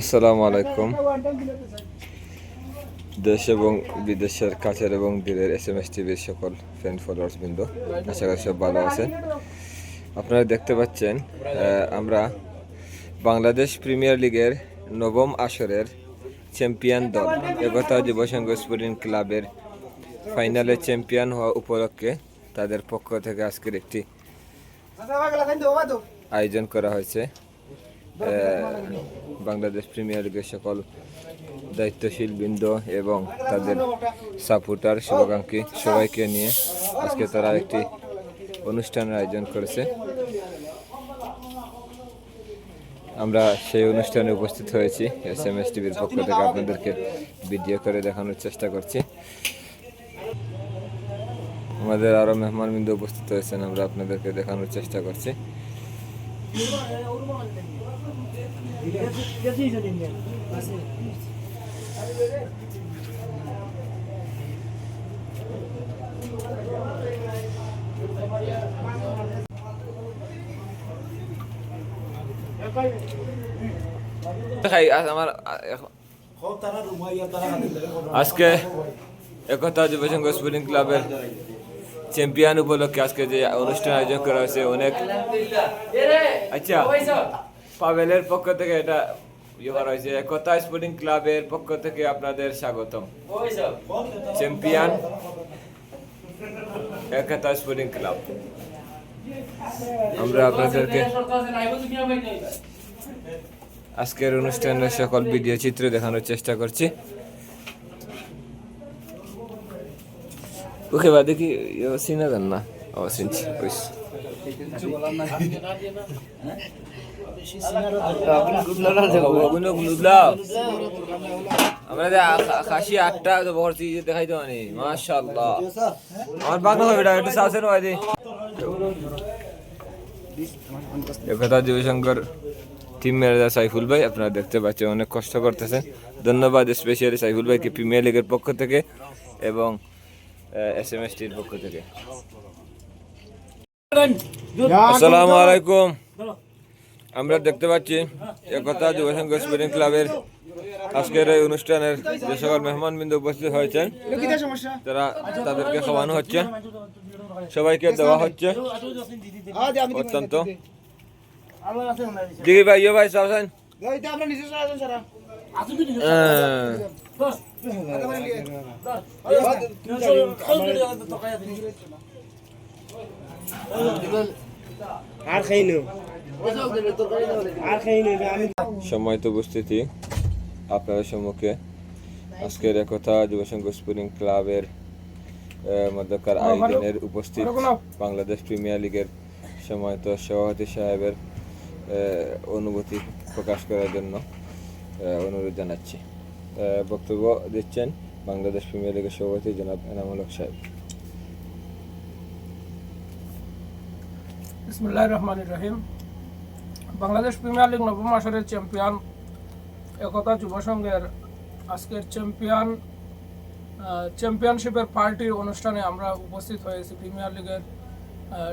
আসসালামু আলাইকুম। দেশ এবং বিদেশের কাছের এবং দূরের এস এম এস টিভির সকল ফ্রেন্ড ফলোয়ার্স বৃন্দ আশা করি সব ভালো আছেন। আপনারা দেখতে পাচ্ছেন আমরা বাংলাদেশ প্রিমিয়ার লিগের নবম আসরের চ্যাম্পিয়ন দল একতা যুব সংঘ স্পোর্টিং ক্লাবের ফাইনালে চ্যাম্পিয়ন হওয়া উপলক্ষে তাদের পক্ষ থেকে আজকের একটি আয়োজন করা হয়েছে। বাংলাদেশ প্রিমিয়ার লিগের সকল দায়িত্বশীল বৃন্দ এবং তাদের সাপোর্টার শুভাকাঙ্ক্ষী সবাইকে নিয়ে আজকে তারা একটি অনুষ্ঠানের আয়োজন করেছে। আমরা সেই অনুষ্ঠানে উপস্থিত হয়েছি। এস এম এস টিভির পক্ষ থেকে আপনাদেরকে ভিডিও করে দেখানোর চেষ্টা করছি। আমাদের আরও মেহমানবৃন্দ উপস্থিত হয়েছেন, আমরা আপনাদেরকে দেখানোর চেষ্টা করছি। দেখাই আজ আমার আ- এখন- আজকে একতা যুব সংঘ স্পোর্টিং ক্লাবের চ্যাম্পিয়ন উপলক্ষে আজকে যে অনুষ্ঠান আয়োজন করা হয়েছে, অনেক আচ্ছা পাবেলের পক্ষ থেকে এটা ইয়ে হয়েছে। একতা স্পোর্টিং ক্লাবের পক্ষ থেকে আপনাদের স্বাগতম। চ্যাম্পিয়ন একতা স্পোর্টিং ক্লাব আমরা আপনাদেরকে আজকের অনুষ্ঠানের সকল ভিডিও চিত্র দেখানোর চেষ্টা করছি। ওকে বা দেখি সিনা দেন না। ও, সিনছি ওইস আমরা যে ভর্তি দেখাই টিম ম্যানেজার সাইফুল ভাই, আপনারা দেখতে পাচ্ছেন, অনেক কষ্ট করতেছেন। ধন্যবাদ স্পেশালি সাইফুল ভাইকে প্রিমিয়ার লিগের পক্ষ থেকে। এবং এস এম এস টির পক্ষ থেকে। আসসালামু আলাইকুম। আমরা দেখতে পাচ্ছি একতা যুবসংঘ স্পোর্টিং ক্লাবের আজকের এই অনুষ্ঠানের যে সকল মেহমান বিন্দু উপস্থিত হয়েছেন তারা তাদেরকে খাওয়ানো হচ্ছে। সবাইকে দেওয়া হচ্ছে। অত্যন্ত। দিদি ভাই ইয়ে ভাই সাবধান আর খাই নো খাই সময় তো উপস্থিতি আপনাদের সম্মুখে। আজকের একতা যুবসংঘ স্পোর্টিং ক্লাবের মধ্যকার আয়োজনের উপস্থিত বাংলাদেশ প্রিমিয়ার লিগের সময় তো সভাপতি সাহেবের অনুভূতি প্রকাশ করার জন্য। অনুরোধ জানাচ্ছি। বক্তব্য দিচ্ছেন বাংলাদেশ প্রিমিয়ার লিগের সভাপতি জনাব এনামুল হক সাহেব। বিসমুল্লাহ রহমান রহিম। বাংলাদেশ প্রিমিয়ার লিগ নবম আসরের চ্যাম্পিয়ন একতা যুব সংঘের আজকের চ্যাম্পিয়ন চ্যাম্পিয়নশিপের পার্টির অনুষ্ঠানে আমরা উপস্থিত হয়েছি। প্রিমিয়ার লিগের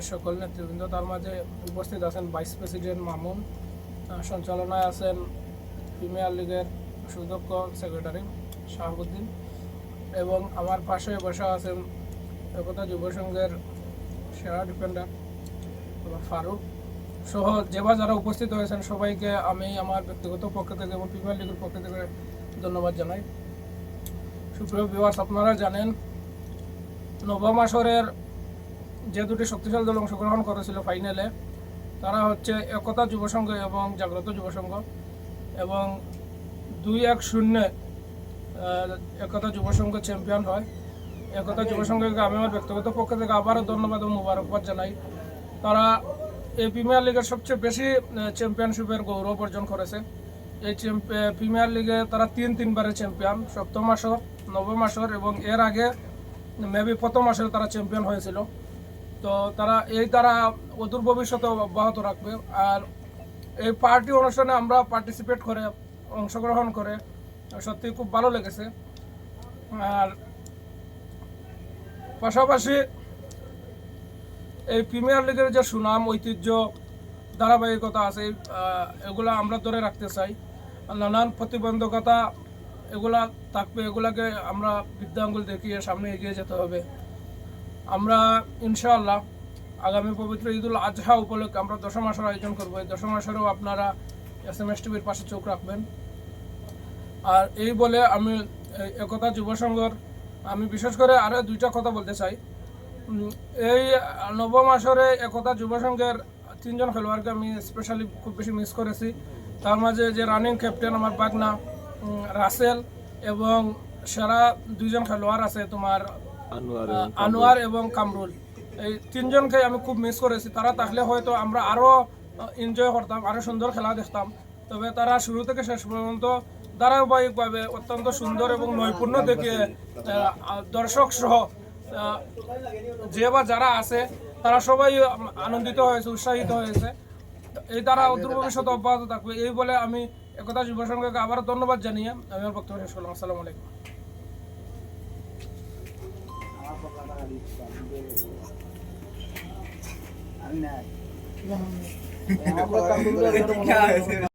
সকল নেতৃবৃন্দ তার মাঝে উপস্থিত আছেন ভাইস প্রেসিডেন্ট মামুন সঞ্চালনায় আছেন প্রিমিয়ার লিগের সুদক্ষ সেক্রেটারি শাহাবুদ্দিন এবং আমার পাশে বসা আছেন একতা যুব সংঘের সেরা ডিফেন্ডার ফারুক সহ যেবা যারা উপস্থিত হয়েছেন সবাইকে আমি আমার ব্যক্তিগত পক্ষ থেকে এবং প্রিমিয়ার লিগের পক্ষ থেকে ধন্যবাদ জানাই। সুপ্রিয় বিভাস আপনারা জানেন, নবম আসরের যে দুটি শক্তিশালী দল অংশগ্রহণ করেছিল ফাইনালে তারা হচ্ছে একতা যুবসংঘ এবং জাগ্রত যুব সংঘ। এবং দুই এক শূন্যে একতা যুব সংঘ চ্যাম্পিয়ন হয়। একতা যুব সংঘকে আমি আমার ব্যক্তিগত পক্ষ থেকে আবারও ধন্যবাদ ও মুবারকবাদ জানাই। তারা এই প্রিমিয়ার লিগের সবচেয়ে বেশি চ্যাম্পিয়নশিপের গৌরব অর্জন করেছে। এই প্রিমিয়ার লিগে তারা তিন তিনবারের চ্যাম্পিয়ন সপ্তম আসর, নবম আসর এবং এর আগে মেবি প্রথম আসরে তারা চ্যাম্পিয়ন হয়েছিল। তো তারা, এই তারা অদূর ভবিষ্যতে অব্যাহত রাখবে। আর এই পার্টি অনুষ্ঠানে আমরা পার্টিসিপেট করে, অংশগ্রহণ করে, সত্যি খুব ভালো লেগেছে। আর পাশাপাশি এই প্রিমিয়ার লিগের যে সুনাম, ঐতিহ্য, ধারাবাহিকতা আছে এগুলা আমরা ধরে রাখতে চাই। নানান প্রতিবন্ধকতা এগুলা থাকবে, এগুলাকে আমরা বিদ্যাঙ্গুল দেখিয়ে সামনে এগিয়ে যেতে হবে। আমরা ইনশাআল্লাহ আগামী পবিত্র ঈদুল আজহা উপলক্ষে আমরা দশম আসর আয়োজন করব। এই দশম আসরেও আপনারা এস এম এস টিভির পাশে চোখ রাখবেন। আর এই বলে আমি একতা যুব সংঘর আমি বিশেষ করে আরও দুইটা কথা বলতে চাই। এই নবম আসরে একতা যুব সংঘের তিনজন খেলোয়াড়কে আমি স্পেশালি খুব বেশি মিস করেছি। তার মাঝে যে রানিং ক্যাপ্টেন আমার বাগনা রাসেল এবং সেরা দুইজন খেলোয়াড় আছে তোমার আনোয়ার এবং কামরুল। এই তিনজনকে আমি খুব মিস করেছি। তারা থাকলে হয়তো আমরা আরও এনজয় করতাম আরও সুন্দর খেলা দেখতাম। তবে তারা শুরু থেকে শেষ পর্যন্ত ধারাবাহিকভাবে অত্যন্ত সুন্দর এবং নৈপুণ্য দেখিয়ে দর্শক সহ যে বা যারা আছে, তারা সবাই আনন্দিত হয়েছে, উৎসাহিত হয়েছে। এই দ্বারা অদূর ভবিষ্যতে অব্যাহত থাকবে। এই বলে আমি একতা যুব সংঘকে আবার ধন্যবাদ জানিয়ে আমি আমার বক্তব্য শেষ করলাম। আসসালামু আলাইকুম। আমি নাই